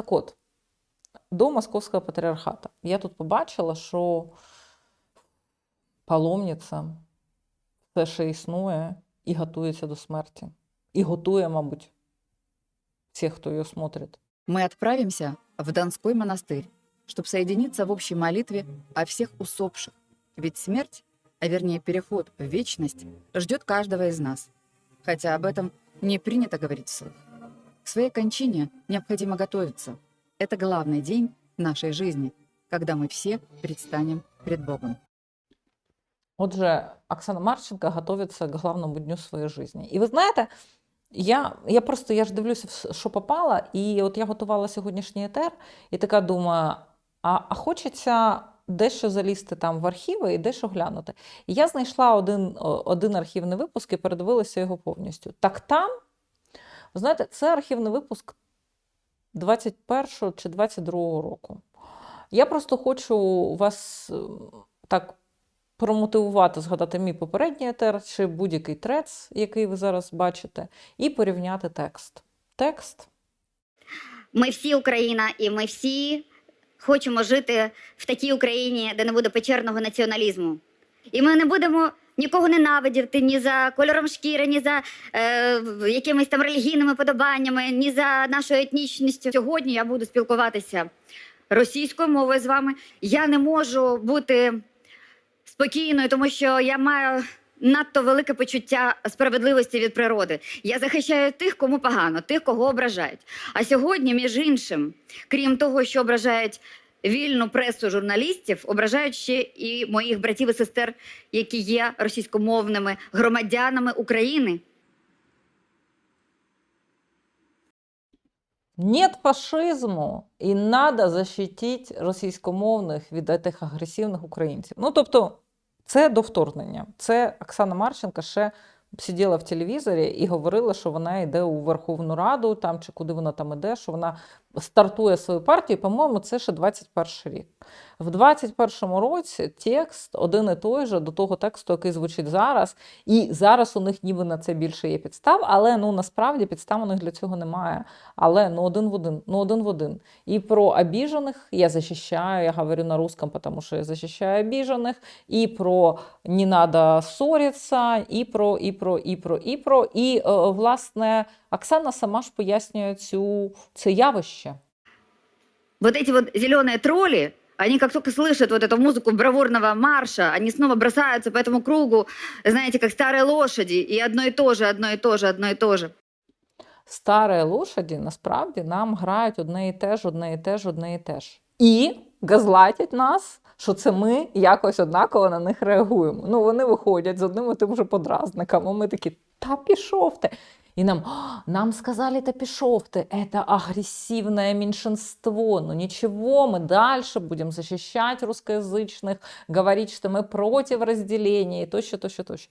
Так от, до Московського патріархату. Я тут побачила, що паломниця все ще існує і готується до смерті. І готує, мабуть, всіх, хто її смотрить. Мы отправимся в Донской монастырь, чтобы соединиться в общей молитве о всех усопших. Ведь смерть, а вернее переход в вечность, ждет каждого из нас. Хотя об этом не принято говорить вслух. К своей кончине необходимо готовиться. Это главный день нашей жизни, когда мы все предстанем пред Богом. Отже, Оксана Марченко готується к главному дню своєї житті. І ви знаєте, я, я просто я ж дивлюся, в- що попало, і от я готувала сьогоднішній етер, і така думаю: а, а хочеться дещо залізти там в архіви і дещо глянути. І я знайшла один, о- один архівний випуск і передивилася його повністю. Так там, ви знаєте, це архівний випуск 21 чи 22 року. Я просто хочу вас е, так промотивувати, згадати мій попередній етер чи будь-який трец, який ви зараз бачите, і порівняти текст. Текст Ми всі Україна, і ми всі хочемо жити в такій Україні, де не буде печерного націоналізму. І ми не будемо нікого ненавидіти ні за кольором шкіри, ні за е, якимись там релігійними подобаннями, ні за нашою етнічністю. Сьогодні я буду спілкуватися російською мовою з вами. Я не можу бути спокійною, тому що я маю надто велике почуття справедливості від природи. Я захищаю тих, кому погано, тих, кого ображають. А сьогодні, між іншим, крім того, що ображають вільну пресу журналістів, ображають ще і моїх братів і сестер, які є російськомовними громадянами України. Нет фашизму, і надо защитити російськомовних від цих агресивних українців. Ну, тобто, це до вторгнення. Це Оксана Марченка ще сиділа в телевізорі і говорила, що вона йде у Верховну Раду, там чи куди вона там іде, що вона стартує свою партію. По-моєму, це ще 21 рік. В 21 році текст один і той же до того тексту, який звучить зараз. І зараз у них ніби на це більше є підстав, але ну насправді підстав у них для цього немає. Але ну один в один, ну один в один. І про обіжених я захищаю, я говорю на русском, тому що я захищаю обіжених, і про не надо ссориться, і про, і про, і про, і про. І е, власне Оксана сама ж пояснює цю це явище Вот эти вот зеленые тролли, они как только слышат вот эту музыку бравурного марша, они снова бросаются по этому кругу, знаете, как старые лошади, и одно и то же, одно и то же, одно и то же. Старі лошаді насправді нам грають одне і те ж, одне і те ж, одне і те ж. І газлатять нас, що це ми якось однаково на них реагуємо. Ну, вони виходять з одним і тим же подразником, а ми такі, та пішов ти. І нам, «А, нам сказали, та пішов ти, это агрессивное меньшинство. Ну ничего, мы дальше будем защищать русскоязычных, говорить, что мы против разделения, и тощо, тощо, тощо.